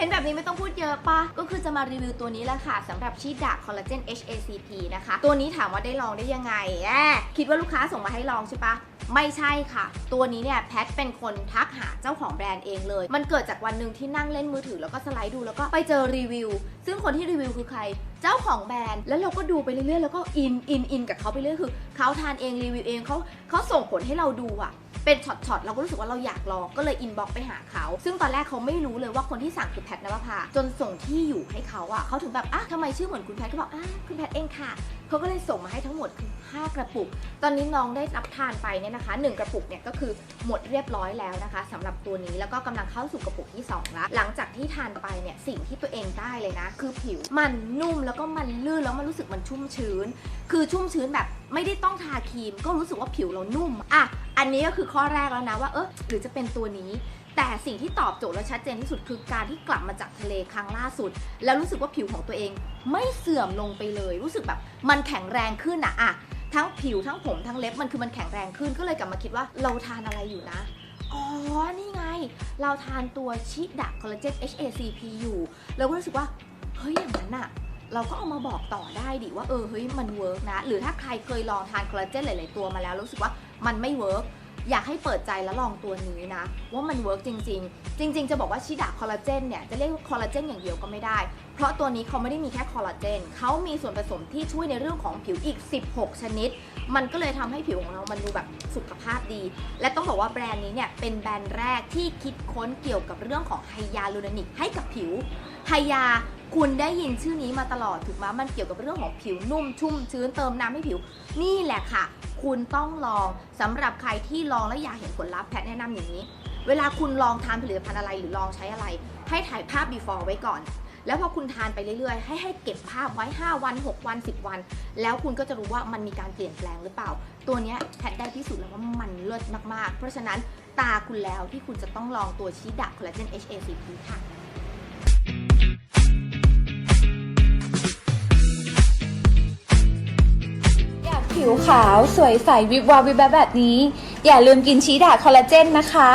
เห็นแบบนี้ไม่ต้องพูดเยอะปะก็คือจะมารีวิวตัวนี้แหละค่ะสำหรับชีดาคอลลาเจน HACP นะคะ ตัวนี้ถามว่าได้ลองได้ยังไงแอบคิดว่าลูกค้าส่งมาให้ลองใช่ปะไม่ใช่ค่ะ ตัวนี้เนี่ยแพทเป็นคนทักหาเจ้าของแบรนด์เองเลย มันเกิดจากวันหนึ่งที่นั่งเล่นมือถือแล้วก็สไลด์ดูแล้วก็ไปเจอรีวิว ซึ่งคนที่รีวิวคือใคร เจ้าของแบรนด์ แล้วเราก็ดูไปเรื่อยๆ แล้วก็อินอินอินกับเขาไปเรื่อยคือเขาทานเองรีวิวเองเขาเขาส่งผลให้เราดูอะ เป็นช็อตๆเราก็รู้สึกว่าเราอยากลองก็เลยอินบ็อกไปหาเขา ซึ่งตอนแรกเขาไม่รู้เลยว่าคนที่สั่งคือแพทนวภาจนส่งที่อยู่ให้เขาอะเขาถึงแบบอะทำไมชื่อเหมือนคุณแพทก็บอกอะคุณแพทเองค่ะเขาก็เลยส่งมาให้ทั้งหมดคือ5กระปุก ตอนนี้น้องได้รับทานไปเนี่ยนะคะ 1 กระปุกเนี่ยก็คือหมดเรียบร้อยแล้วนะคะสำหรับตัวนี้แล้วก็กำลังเข้าสู่กระปุกที่2แล้วหลังจากที่ทานไปเนี่ยสิ่งที่ตัวเองได้เลยนะ คือผิวมันนุ่มแล้วก็มันลื่นแล้วมันรู้สึกมันชุ่มชื้น คือชุ่มชื้นแบบไม่ได้ต้องทาครีม ก็รู้สึกว่าผิวเรานุ่มอะ อันนี้ก็คือข้อแรกแล้วนะว่าเออหรือจะเป็นตัวนี้ แต่สิ่งที่ตอบโจทย์และชัดเจนที่สุดคือการที่กลับมาจากทะเลครั้งล่าสุด แล้วรู้สึกว่าผิวของตัวเอง ไม่เสื่อมลงไปเลย รู้สึกแบบมันแข็งแรงขึ้นอะอะทั้งผิวทั้งผมทั้งเล็บมันคือมันแข็งแรงขึ้นก็เลยกลับมาคิดว่าเราทานอะไรอยู่นะ อ๋อ นี่ไง เราทานตัวชิดะคอลลาเจน HACP อยู่เราก็รู้สึกว่า เฮ้ยอย่างนั้นอะเราก็เอามาบอกต่อได้ดิว่าเออเฮ้ยมันเวิร์กนะ หรือถ้าใครเคยลองทานคอลลาเจนหลาย ๆ ตัวมาแล้วรู้สึกว่า มันไม่เวิร์กอยากให้เปิดใจแล้วลองตัวนี้นะ ว่ามันเวิร์กจริง ๆ จริง ๆ จะบอกว่าชิดะคอลลาเจนเนี่ยจะเรียกคอลลาเจนอย่างเดียวก็ไม่ได้ เพราะตัวนี้เขาไม่ได้มีแค่คอลลาเจนเขามีส่วนผสมที่ช่วยในเรื่องของผิวอีก 16 ชนิด มันก็เลยทำให้ผิวของเรามันดูแบบสุขภาพดี และต้องบอกว่าแบรนด์นี้เนี่ยเป็นแบรนด์แรกที่คิดค้นเกี่ยวกับเรื่องของไฮยาลูรอนิกให้กับผิวไฮยา คุณได้ยินชื่อนี้มาตลอดถูกไหมมันเกี่ยวกับเรื่องของผิวนุ่มชุ่มชื้นเติมน้ำให้ผิว นี่แหละค่ะ คุณต้องลองสำหรับใครที่ลองแล้วอยากเห็นผลลัพธ์แพทแนะนำอย่างนี้ เวลาคุณลองทานผลิตภัณฑ์อะไรหรือลองใช้อะไร ให้ถ่ายภาพ before ไว้ก่อน แล้วพอคุณทานไปเรื่อยๆ ให้ให้เก็บภาพไว้ 5 วัน 6 วัน 10 วัน แล้วคุณก็จะรู้ว่ามันมีการเปลี่ยนแปลงหรือเปล่า ตัวนี้แพทได้พิสูจน์แล้วว่ามันเลิศมากๆ เพราะฉะนั้นตาคุณแล้วที่คุณจะต้องลองตัวชีดะคอลลาเจน HACP ค่ะ ผิวขาวสวยใสวิบวับวิบแบบแบบนี้ อย่าลืมกินชีดาคอลลาเจนนะคะ